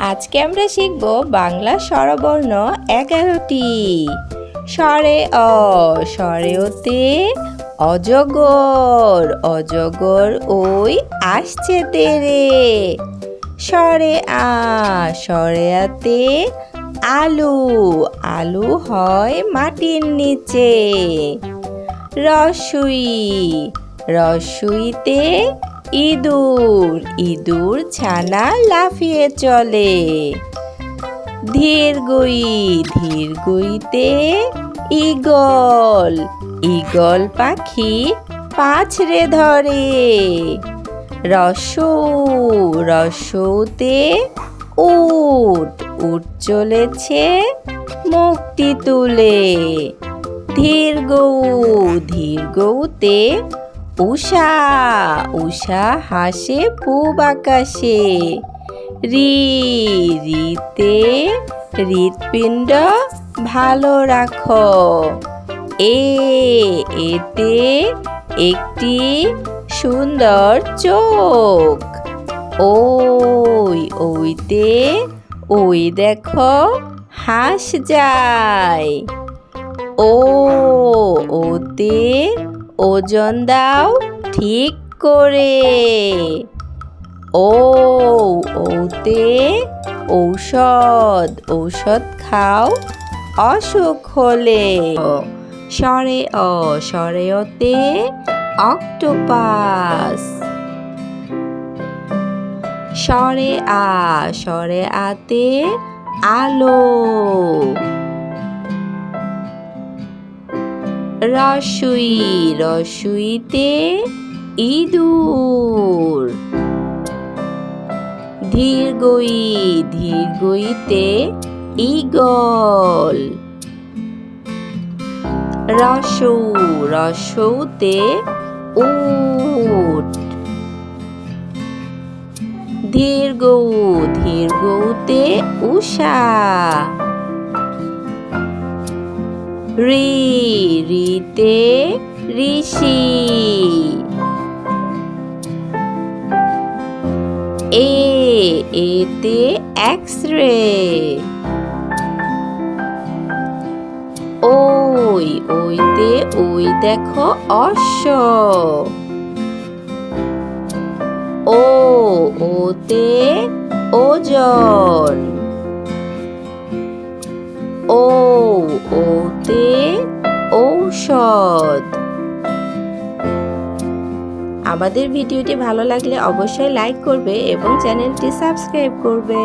আজকে আমরা শিখব বাংলা স্বরবর্ণ এগারোটি। স্বরে অ, স্বরে ওতে অজগর অজগর ওই আসছে তেরে। স্বরে আ, স্বরে আতে আলু আলু হয় মাটির নিচে। রসুই, রসুইতে ইঁদুর ইঁদুর ছানা লাফিয়ে চলে। ধীর ধীরগই ধীরগইতে ইগল ইগল পাখি পাছড়ে ধরে। রসু, রসুতে উট উট চলেছে মুক্তি তুলে। ধীর গৌ, ধীর গৌতে উষা উষা হাসে পূব আকাশে। রি, রিতে হৃৎপিণ্ড ভালো রাখো। এ, এতে একটি সুন্দর চোখ। ওই, ওইতে, ওই দেখো হাঁস যায়। ও, ওতে ওজন দাও ঠিক করে। ও ওতে ঔষধ ঔষধ খাও, অসুখ হলে। স্বরে অ, সরে অতে অক্টোপাস। সরে আ, সরে আতে আলো। রসুই রসুইতে ইঁদুর। ধীরগই ধীরগইতে ইগল রসৌ রসৌতে উট। ধীরগৌ ধীরগৌতে উষা রি রিতে ঋষি। এ, এতে এক্স রে ওই, ওইতে, ওই দেখো অশ্ব। ও, ওতে ওজন। আমাদের ভিডিওটি ভালো লাগলে অবশ্যই লাইক করবে এবং চ্যানেলটি সাবস্ক্রাইব করবে।